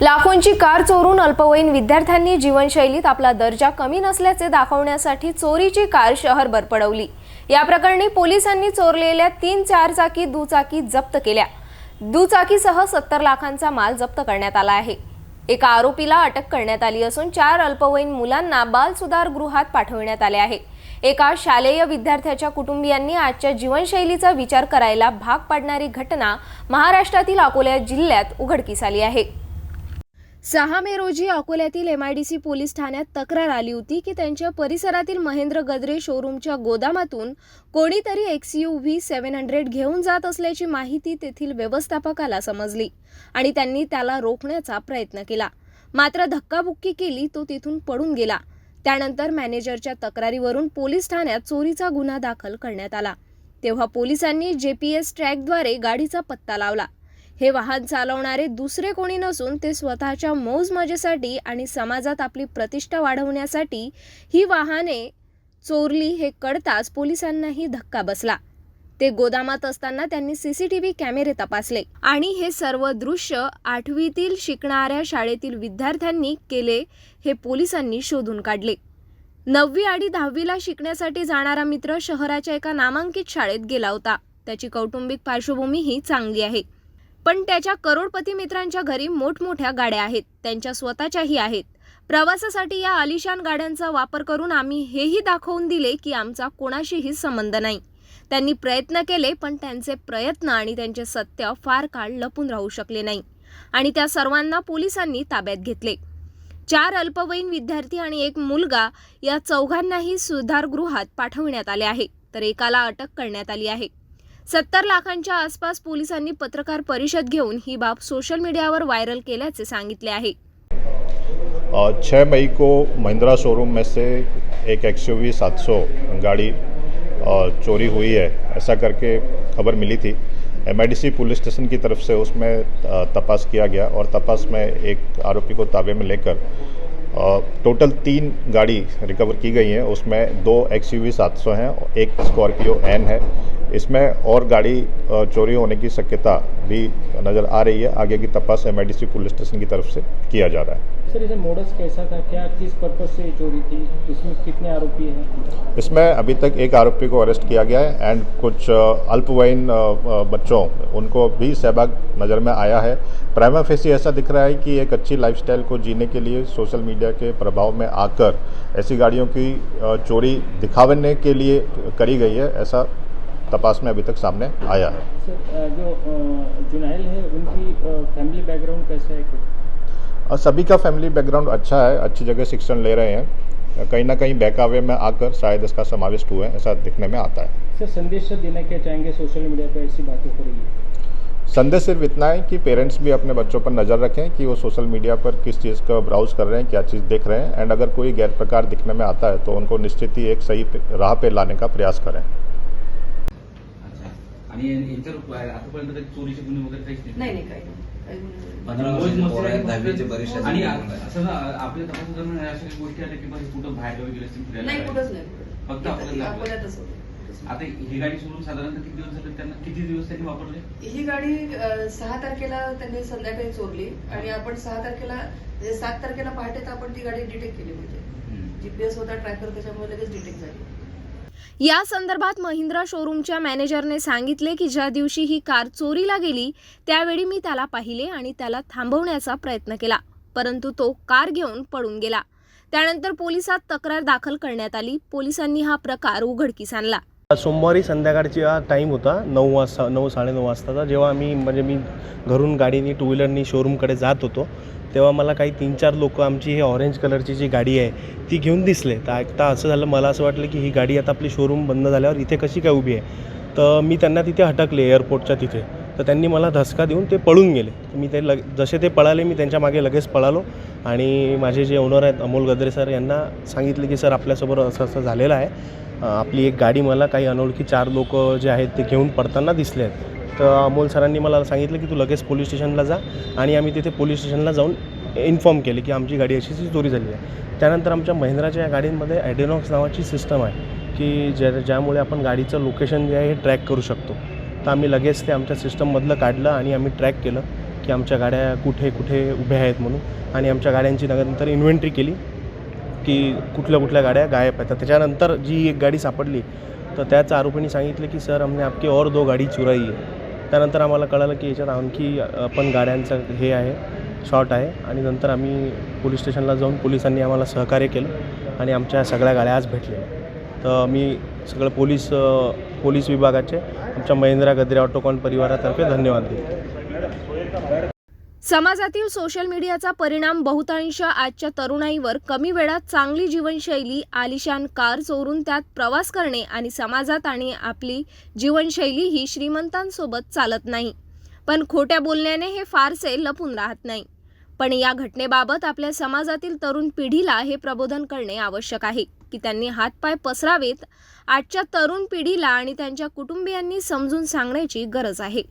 लाखोंची car चोरून अल्पवयीन विद्यार्थ्यांनी जीवनशैलीत आपला दर्जा कमी नसल्याचे दाखवण्यासाठी चोरीची कार शहरभर पडवली या प्रकरणी पोलिसांनी चोरलेल्या तीन चारचाकी दुचाकी जप्त केल्या. दुचाकीसह सत्तर लाखांचा माल जप्त करण्यात आला आहे. एका आरोपीला अटक करण्यात आली असून चार अल्पवयीन मुलांना बाल सुधार गृहात पाठवण्यात आले आहे. एका शालेय विद्यार्थ्याच्या कुटुंबियांनी आजच्या जीवनशैलीचा विचार करायला भाग पाडणारी घटना महाराष्ट्रातील अकोला जिल्ह्यात उघडकीस आली आहे. सहा मे रोजी अकोल्यातील M I D C police ठाण्यात तक्रार आली होती की त्यांच्या परिसरातील महेंद्र गद्रे शोरूमच्या गोदामातून कोणीतरी X U V seven hundred घेऊन जात असल्याची माहिती तेथील व्यवस्थापकाला समजली आणि त्यांनी त्याला रोखण्याचा प्रयत्न केला. मात्र धक्काबुक्की केली तो तिथून पडून गेला. त्यानंतर मॅनेजरच्या तक्रारीवरून पोलीस ठाण्यात चोरीचा गुन्हा दाखल करण्यात आला. तेव्हा पोलिसांनी जे पी एस ट्रॅकद्वारे गाडीचा पत्ता लावला. हे वाहन चालवणारे दुसरे कोणी नसून ते स्वतःच्या मौजमजेसाठी आणि समाजात आपली प्रतिष्ठा वाढवण्यासाठी ही वाहने चोरली हे कळताच पोलिसांनाही धक्का बसला. ते गोदामात असताना त्यांनी सीसीटीव्ही कॅमेरे तपासले आणि हे सर्व दृश्य आठवीतील शिकणाऱ्या शाळेतील विद्यार्थ्यांनी केले हे पोलिसांनी शोधून काढले. नववी आणि दहावीला शिकण्यासाठी जाणारा मित्र शहराच्या एका नामांकित शाळेत गेला होता. त्याची कौटुंबिक पार्श्वभूमी ही चांगली आहे. पण त्याच्या करोडपती मित्रांच्या घरी मोठमोठ्या गाड्या आहेत. त्यांच्या स्वतःच्याही आहेत. प्रवासासाठी या आलिशान गाड्यांचा वापर करून आम्ही हेही दाखवून दिले की आमचा कोणाशीही संबंध नाही. त्यांनी प्रयत्न केले पण त्यांचे प्रयत्न आणि त्यांचे सत्य फार काळ लपून राहू शकले नाही. आणि त्या सर्वांना पोलिसांनी ताब्यात घेतले. चार अल्पवयीन विद्यार्थी आणि एक मुलगा या चौघांनाही सुधारगृहात पाठवण्यात आले आहे. तर एकाला अटक करण्यात आली आहे. सत्तर लाखांच्या आसपास पोलिसांनी पत्रकार परिषद घेऊन ही बाब सोशल मीडियावर व्हायरल केल्याचे सांगितले आहे. छः मई को महिंद्रा शोरूम में से एक एक्स यू वी गाड़ी चोरी हुई है ऐसा करके खबर मिली थी। एम पुलिस स्टेशन की तरफ से उसमें तपास किया गया और तपास में एक आरोपी को ताबे में लेकर टोटल तीन गाड़ी रिकवर की गई हैं। उसमें दो एक्स यू वी सात सौ हैं एक स्कॉर्पियो एन है इसमें और गाड़ी चोरी होने की शक्यता भी नज़र आ रही है। आगे की तपास एम आई पुलिस स्टेशन की तरफ़ से किया जा रहा है। सर इसे मोडस कैसा था? क्या किस पर्पज से चोरी थी? इसमें कितने आरोपी हैं? इसमें अभी तक एक आरोपी को अरेस्ट किया गया है एंड कुछ अल्पवयीन बच्चों उनको भी सहभाग नज़र में आया है। प्राइमा फेसी ऐसा दिख रहा है कि एक अच्छी लाइफस्टाइल को जीने के लिए सोशल मीडिया के प्रभाव में आकर ऐसी गाड़ियों की चोरी दिखावने के लिए करी गई है। ऐसा तपास में अभी तक सामने आया है। सर जो जुनाइल है उनकी फैमिली बैकग्राउंड कैसा है? कुछ और सभी का फैमिली बैकग्राउंड अच्छा है अच्छी जगह शिक्षण ले रहे हैं। कहीं ना कहीं बैकावे में आकर शायद इसका समाविष्ट हुए हैं ऐसा दिखने में आता है। सर संदेश देना क्या चाहेंगे सोशल मीडिया पर ऐसी बातें हो रही है संदेश सिर्फ़ इतना है कि पेरेंट्स भी अपने बच्चों पर नज़र रखें कि वो सोशल मीडिया पर किस चीज़ का ब्राउज कर रहे हैं क्या चीज़ देख रहे हैं। एंड अगर कोई गैर प्रकार दिखने में आता है तो उनको निश्चित ही एक सही राह पे लाने का प्रयास करें। आणि याच्यावर आतापर्यंत काही चोरीचे गुन्हे वगैरे काहीच नाही. नाही काही आणि दहावीचे. असं ना, आपल्या तपासात दरम्यान अशा काही गोष्टी आल्या की बाबा कुठं बाहेर गावी गेले असतील फिरायला नाही. कुठंच. फक्त. आता ही गाडी सोडून साधारणतः किती दिवस झाले त्यांना किती दिवस त्यांनी वापरले? ही गाडी सहा तारखेला त्यांनी संध्याकाळी चोरली आणि आपण सहा तारखेला म्हणजे सात तारखेला पहाटे तर आपण ती गाडी डिटेक्ट केली म्हणजे जीपीएस होता ट्रॅकर त्याच्यामुळे लगेच डिटेक्ट झाली. या संदर्भात महिंद्रा शोरूमच्या मॅनेजरने सांगितले की ज्या दिवशी ही कार चोरीला गेली त्यावेळी मी त्याला पाहिले आणि त्याला थांबवण्याचा प्रयत्न केला. परंतु तो कार घेऊन पळून गेला. त्यानंतर पोलिसात तक्रार दाखल करण्यात आली. पोलिसांनी हा प्रकार उघडकीस आणला. सोमवारी संध्याकाळची टाईम होता नऊ वाजता नऊ साडेनऊ वाजताचा जेव्हा मी म्हणजे मी घरून गाडीनी टू व्हीलरनी शोरूमकडे जात होतो तेव्हा मला काही तीन चार लोक आमची हे ऑरेंज कलरची जी गाडी आहे ती घेऊन दिसले. तर ऐकता असं झालं मला असं वाटलं की ही गाडी आता आपली शोरूम बंद झाल्यावर इथे कशी काय उभी आहे? तर मी त्यांना तिथे हटकले एअरपोर्टच्या तिथे. तर त्यांनी मला धसका देऊन ते पळून गेले. मी ते लग जसे ते पळाले मी त्यांच्या मागे लगेच पळालो. आणि माझे जे ओनर आहेत अमोल गद्रे सर यांना सांगितले की सर आपल्यासोबत असं असं झालेलं आहे. आपली एक गाडी मला काही अनोळखी चार लोक जे आहेत ते घेऊन पडताना दिसले आहेत. तर अमोल सरांनी मला सांगितलं की तू लगेच पोलीस स्टेशनला जा आणि आम्ही तिथे पोलीस स्टेशनला जाऊन इन्फॉर्म केले की आमची गाडी अशी चोरी झाली आहे. त्यानंतर आमच्या महिंद्राच्या या गाडींमध्ये ॲडेनॉक्स नावाची सिस्टम आहे की ज्या ज्यामुळे आपण गाडीचं लोकेशन जे आहे हे ट्रॅक करू शकतो. तर आम्ही लगेच ते आमच्या सिस्टममधलं काढलं आणि आम्ही ट्रॅक केलं की आमच्या गाड्या कुठे कुठे उभ्या आहेत म्हणून. आणि आमच्या गाड्यांची नंतर इन्व्हेंट्री केली की कुठल्या कुठल्या गाड्या गायब आहेत. तर त्याच्यानंतर जी एक गाडी सापडली तर त्याच आरोपीने सांगितलं की सर हमने आपकी और दो गाडी चुराई आहे. त्यानंतर आम्हाला कळालं की याच्यात आणखी पण गाड्यांचं हे आहे. शॉर्ट आहे आणि नंतर आम्ही पोलीस स्टेशनला जाऊन पोलिसांनी आम्हाला सहकार्य केलं आणि आमच्या सगळ्या गाड्या आज भेटलेल्या तर मी सगळं पोलीस पोलीस विभागाचे आमच्या महिंद्रा गद्रे ऑटोकॉन परिवारातर्फे धन्यवाद देतो. समाजातील सोशल मीडियाचा परिणाम बहुतांश आजच्या तरुणाईवर कमी वेळात चांगली जीवनशैली आलिशान कार चोरून त्यात प्रवास करणे आणि समाजात आणि आपली जीवनशैली ही श्रीमंतांसोबत चालत नाही. पण खोट्या बोलण्याने हे फारसे लपून राहत नाही. पण या घटनेबाबत आपल्या समाजातील तरुण पिढीला हे प्रबोधन करणे आवश्यक आहे की त्यांनी हातपाय पसरावेत आजच्या तरुण पिढीला आणि त्यांच्या कुटुंबियांनी समजून सांगण्याची गरज आहे.